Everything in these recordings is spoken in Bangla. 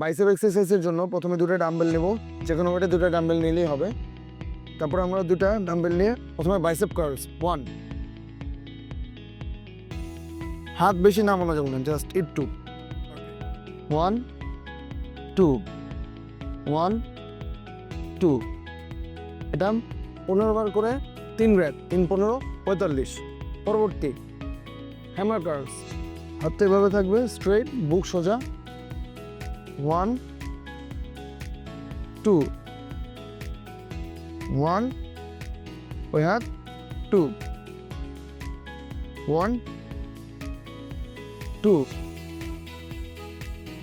বাইসেপ এক্সারসাইজের জন্য প্রথমে দুটো ডাম্বেল নেব। যে কোনো ওয়েটে দুটো ডাম্বেল নিলেই হবে। তারপর আমরা দুটা ডাম্বেল নিয়ে প্রথমে বাইসেপ কার্লস ওয়ান হাত বেশি নামানো যাবে না just it two one two one two এটা পনেরো বার করে তিন র্যাপ তিন পনেরো, পঁয়তাল্লিশ। পরবর্তী হ্যামার কার্লস হাতটা এভাবে থাকবে স্ট্রেট বুক সোজা। ওয়ান টু ওয়ান ওই হাত two one two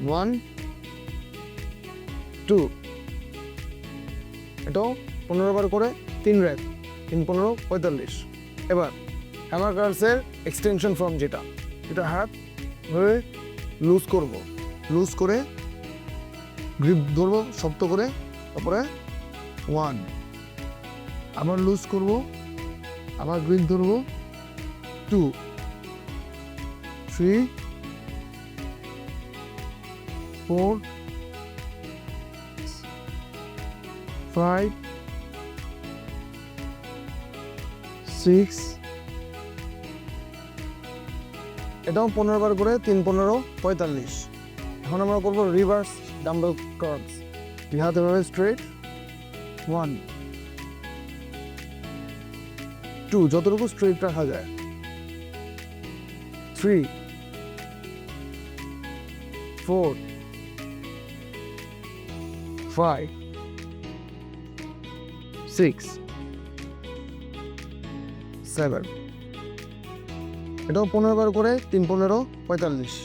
one two এটাও পনেরো বার করে তিন র্যাপ তিন পনেরো পঁয়তাল্লিশ। এবার হ্যামার কার্লসের এক্সটেনশন ফর্ম যেটা, এটা হাত হয়ে লুজ করব। লুজ করে গ্রিপ ধরবো, শক্ত করে, তারপরে ওয়ান আবার লুজ করব, আবার গ্রিপ ধরবো two three four five six এটাও পনেরো বার করে, তিন পনেরো, পঁয়তাল্লিশ। এখন আমরা করব রিভার্স ডাম্বেল কার্ভস দুই হাত এভাবে স্ট্রেট ওয়ান টু যতটুকু স্ট্রেট রাখা যায়। Three four five six seven এটাও পনেরো বার করে, তিন পনেরো, পঁয়তাল্লিশ।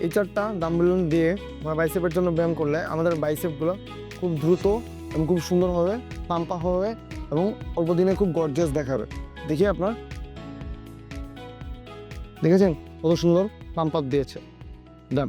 এই চারটা ডাম্বেল দিয়ে আমরা বাইসেপের জন্য ব্যায়াম করলে আমাদের বাইসেপগুলো খুব দ্রুত এবং খুব সুন্দর হবে পাম্পা হবে এবং অল্প দিনে খুব গর্জিয়াস দেখাবে। দেখি আপনার। দেখেছেন? কত সুন্দর পাম্প আপ দিয়েছে। ডান